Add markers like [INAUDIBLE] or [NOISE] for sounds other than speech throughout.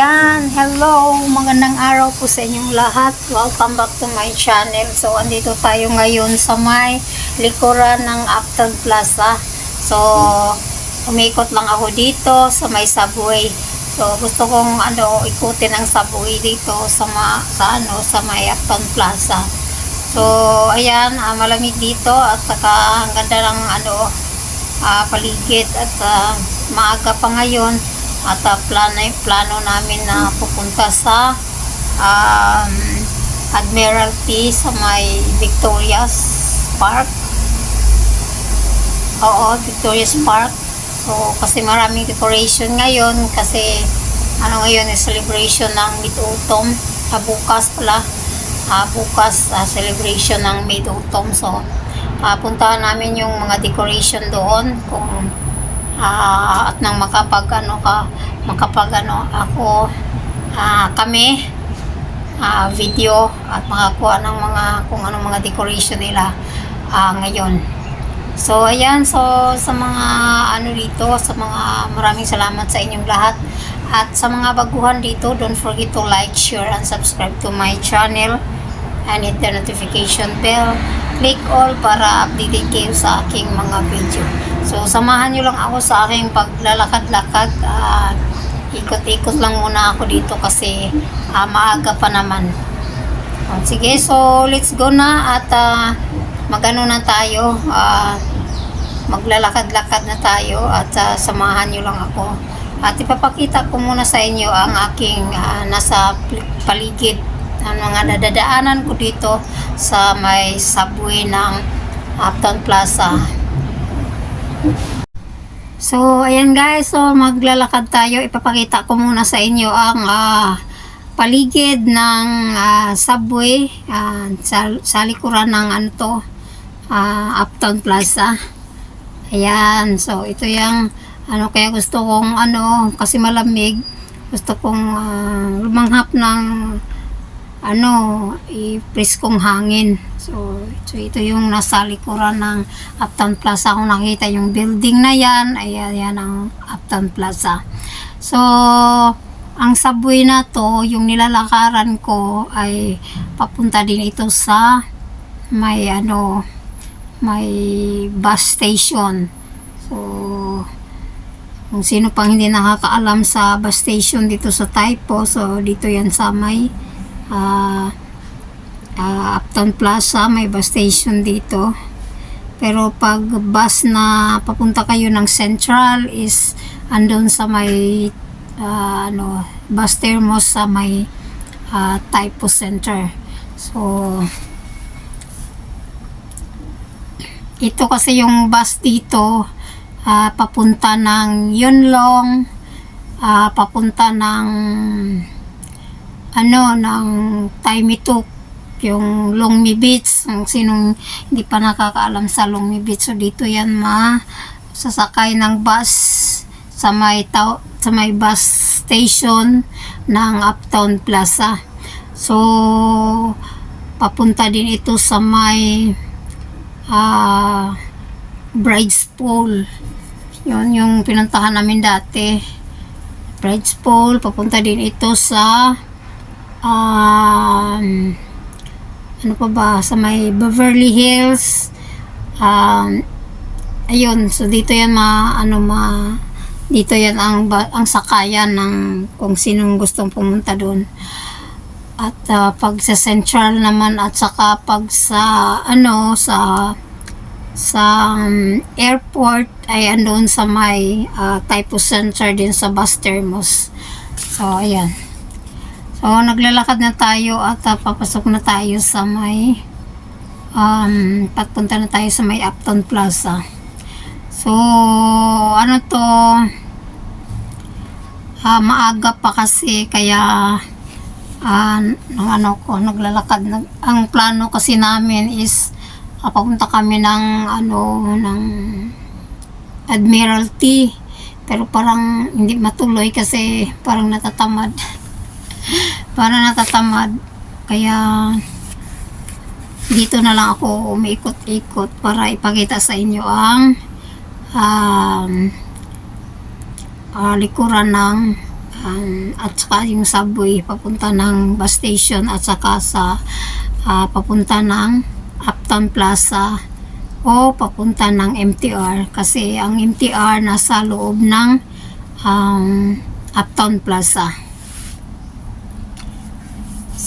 Ayan, hello, magandang araw po sa inyong lahat. Welcome back to my channel. So, andito tayo ngayon sa may likuran ng Uptown Plaza. So, umikot lang ako dito sa may subway. So, gusto kong ano, ikutin ang subway dito sa, ma, sa, ano, sa may Uptown Plaza. So, ayan, ah, malamig dito at saka ang ganda ng ano, ah, paligid at ah, maaga pa ngayon at ah, plano, plano namin na pupunta sa um, Admiralty sa may Victoria's Park. Oo, Victoria's Park. So, kasi maraming decoration ngayon kasi ano ngayon is celebration ng Mid-Autumn. Ah, bukas pala. Ah, bukas ah, celebration ng Mid-Autumn. So, ah, puntahan namin yung mga decoration doon kung ah, at nang makapag ano ka makapag ano ako ah, kami ah, video at makakuha ng mga kung anong mga decoration nila ah, ngayon. So ayan so sa mga ano dito sa mga maraming salamat sa inyong lahat. At sa mga baguhan dito don't forget to like share and subscribe to my channel. And hit the notification bell. Click all para updated kayo sa aking mga video so samahan nyo lang ako sa aking paglalakad-lakad at ikot-ikot lang muna ako dito kasi ah, maaga pa naman. O, sige so let's go na at ah, magano na tayo ah, maglalakad-lakad na tayo at ah, samahan nyo lang ako. At ipapakita ko muna sa inyo ang aking ah, nasa paligid ang mga nadadaanan ko dito sa may subway ng Uptown Plaza So, ayan guys, so maglalakad tayo. Ipapakita ko muna sa inyo ang ah, paligid ng ah, subway ah, sa, sa likuran ng ano to, ah, Uptown Plaza. Ayan, so ito yung ano kaya gusto kong ano kasi malamig gusto kong ah, lumanghap ng ano i-press kong hangin so, so ito yung nasa likuran ng Uptown Plaza. Kung nakita yung building na yan ayan yan ang Uptown Plaza. So ang subway na to yung nilalakaran ko ay papunta din ito sa may ano may bus station. So kung sino pang hindi nakakaalam sa bus station dito sa Taipo so dito yan sa may ah Uptown Plaza may bus station dito. Pero pag bus na papunta kayo ng Central is andun sa may ah, ano bus terminus sa may ah, Taipo Center. So ito kasi yung bus dito ah, papunta ng Yunlong ah, papunta ng ano ng Taimituk yung Longmi Beach ang sinong hindi pa nakakaalam sa Longmi Beach. So dito yan ma. Sasakay ng bus sa may tao, sa may bus station ng Uptown Plaza. So papunta din ito sa may ah Bride's Pool yun yung pinuntahan namin dati. Bride's Pool papunta din ito sa um, ano pa ba? Sa may Beverly Hills. Um, ayun. So dito yan ma ano ma dito yan ang ang sakayan ng kung sinong gustong pumunta doon at ah, pag sa Central naman at saka pag sa ano sa sa um, airport ay andoon sa may uh, Taipo Center din sa bus terminus. So ayan So, naglalakad na tayo at uh, papasok na tayo sa may um, papunta na tayo sa may Uptown Plaza. So, ano to ah, maaga pa kasi kaya ng ano ko, naglalakad. Nag, ang plano kasi namin is ah, papunta kami ng ano, ng Admiralty. Pero parang hindi matuloy kasi parang natatamad [LAUGHS] para natatamad kaya dito na lang ako umiikot-ikot para ipakita sa inyo ang um, ah, likuran ng um, at saka yung subway papunta ng bus station at saka sa ah, papunta ng Uptown Plaza o papunta ng MTR kasi ang MTR nasa loob ng um, Uptown Plaza.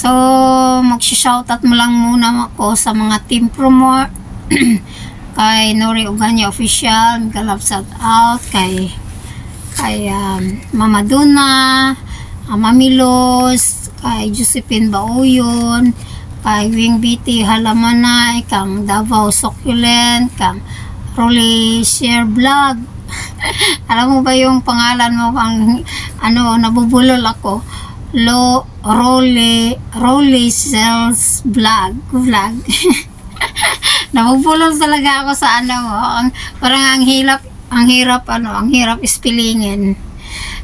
So, mag-shoutout mo lang muna ako sa mga team promo [CLEARS THROAT] kay Nori Uganya Official, Miguel shout out kay kay um, Mama Duna, uh, Mami Los, kay Josephine Bauyon, kay Wing BT Halamanay, kang Davao Succulent, kang Rolly Share Vlog. [LAUGHS] Alam mo ba yung pangalan mo pang ano nabubulol ako? Lo Rolly Rolly Sales Vlog Vlog. [LAUGHS] Nabubulol talaga ako sa ano mo. Ang, parang ang hirap, ang hirap ano, ang hirap spellingin.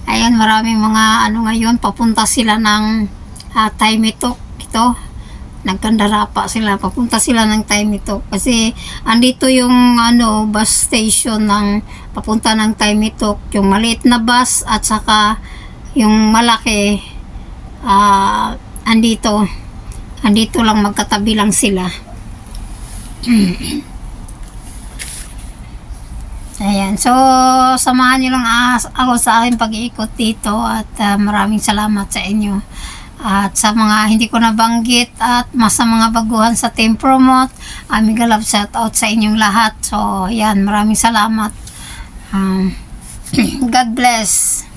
Ayan, maraming mga ano ngayon, papunta sila ng uh, Taimitok. Ito, nagkandara pa sila, papunta sila ng Taimitok. Kasi andito yung ano, bus station ng papunta ng Taimitok. Yung maliit na bus at saka yung malaki, ah, andito. Andito lang magkatabi lang sila. [CLEARS THROAT] Ayan. So, samahan niyo lang ako sa aking pag-iikot dito at ah, maraming salamat sa inyo. At sa mga hindi ko nabanggit at mas sa mga baguhan sa Team Promote, aming love shout out sa inyong lahat. So, yan. Maraming salamat. Um, [CLEARS THROAT] God bless.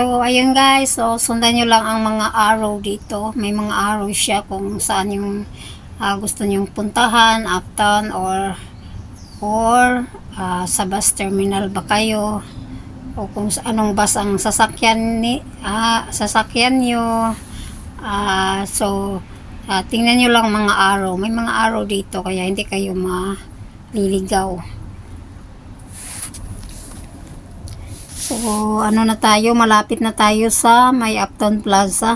So, ayun guys. So, sundan nyo lang ang mga arrow dito. May mga arrow siya kung saan yung ah, gusto nyong puntahan, uptown, or or ah, sa bus terminal ba kayo o kung anong bus ang sasakyan ni ah, sasakyan nyo ah, so ah, tingnan nyo lang mga arrow may mga arrow dito kaya hindi kayo maliligaw So, ano na tayo, malapit na tayo sa may Uptown Plaza.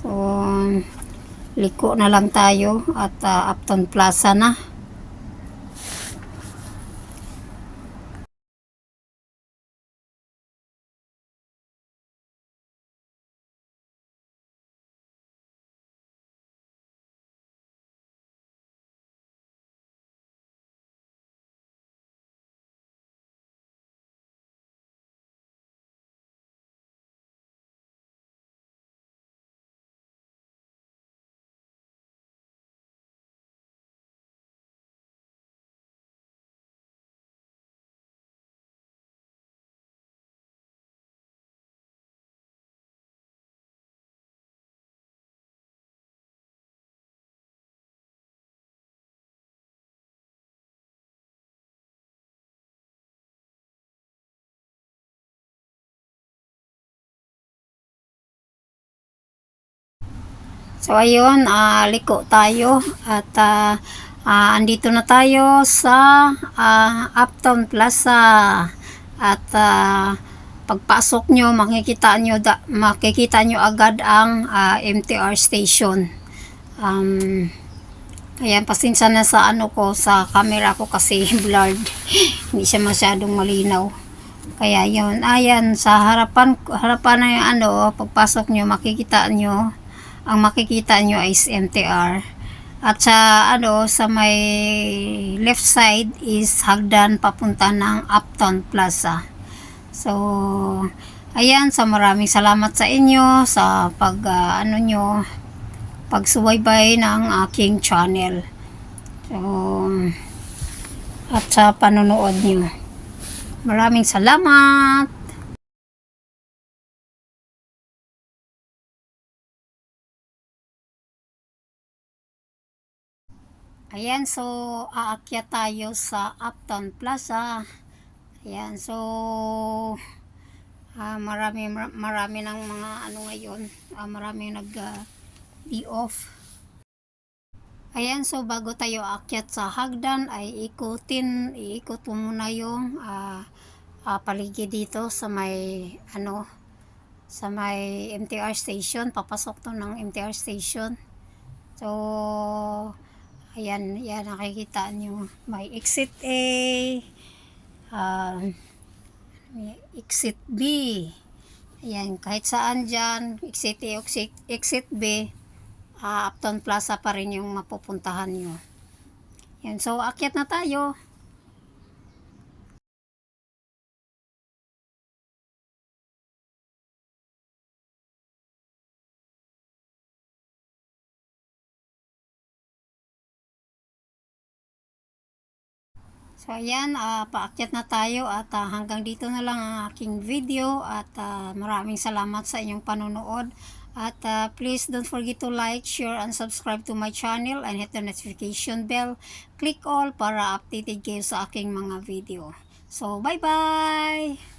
So, liko na lang tayo at ah, Uptown Plaza na. So ayun, ah, liko tayo at ah, ah, andito na tayo sa ah, Uptown Plaza at ah, pagpasok nyo makikita nyo da, makikita nyo agad ang ah, MTR station. Um, Ayan, pasensya na sa ano ko, sa camera ko kasi [LAUGHS] blurred. Hindi siya masyadong malinaw. Kaya yun, ayan, sa harapan, harapan na yung ano, pagpasok nyo, makikita nyo, ang makikita nyo is MTR. At sa ano, sa may left side is hagdan papunta ng Uptown Plaza. So, ayan, sa maraming salamat sa inyo sa pag ah, ano nyo, pagsubaybay ng aking channel. So, at sa panonood nyo. Maraming salamat! Ayan, so aakyat tayo sa Uptown Plaza. Ayan, so ah, marami marami ng mga ano ngayon, ah, marami nag day off. Ayan, so bago tayo aakyat sa hagdan ay ikutin, iikot mo muna yung ah, ah, paligid dito sa may ano sa may MTR station, papasok to ng MTR station. So, ayan, yan nakikita nyo. May exit A, ah, may exit B. Ayan, kahit saan dyan, exit A, exit, exit B, ah, Uptown Plaza pa rin yung mapupuntahan nyo. Yan, so akyat na tayo. So ayan, ah, paakyat na tayo at ah, hanggang dito na lang ang aking video at ah, maraming salamat sa inyong panonood. At ah, please don't forget to like, share, and subscribe to my channel and hit the notification bell. Click all para updated kayo sa aking mga video. So bye-bye!